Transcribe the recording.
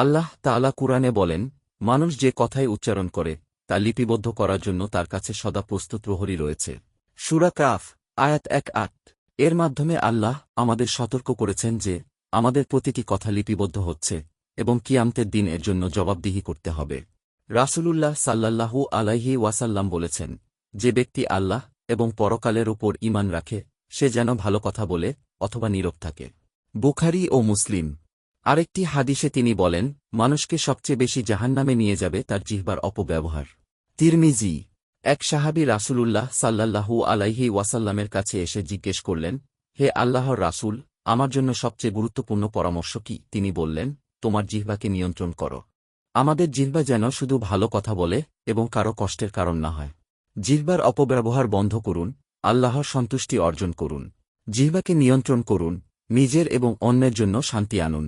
আল্লাহ তাআলা কুরআনে বলেন, মানুষ যে কথাই উচ্চারণ করে, তা লিপিবদ্ধ করার জন্য তার কাছে সদা প্রস্তুত প্রহরী রয়েছে। সুরা কাফ, আয়াত এক আট। এর মাধ্যমে আল্লাহ আমাদের সতর্ক করেছেন যে, আমাদের প্রতিটি কথা লিপিবদ্ধ হচ্ছে এবং কিয়ামতের দিন এর জন্য জবাবদিহি করতে হবে। রাসূলুল্লাহ সাল্লাল্লাহু আলাইহি ওয়াসাল্লাম বলেছেন, যে ব্যক্তি আল্লাহ এবং পরকালের ওপর ঈমান রাখে, সে যেন ভালো কথা বলে অথবা নীরব থাকে। বুখারি ও মুসলিম আরেকটি হাদিসে তিনি বলেন, মানুষকে সবচেয়ে বেশি জাহান্নামে নিয়ে যাবে তার জিহ্বার অপব্যবহার। তিরমিজি, এক সাহাবী রাসূলুল্লাহ সাল্লাল্লাহু আলাইহি ওয়াসাল্লামের কাছে এসে জিজ্ঞেস করলেন, হে আল্লাহর রাসূল, আমার জন্য সবচেয়ে গুরুত্বপূর্ণ পরামর্শ কি? তিনি বললেন, তোমার জিহ্বাকে নিয়ন্ত্রণ করো। আমাদের জিহ্বা যেন শুধু ভালো কথা বলে এবং কারও কষ্টের কারণ না হয়। জিহ্বার অপব্যবহার বন্ধ করুন, আল্লাহর সন্তুষ্টি অর্জন করুন। জিহ্বাকে নিয়ন্ত্রণ করুন, নিজের এবং অন্যের জন্য শান্তি আনুন।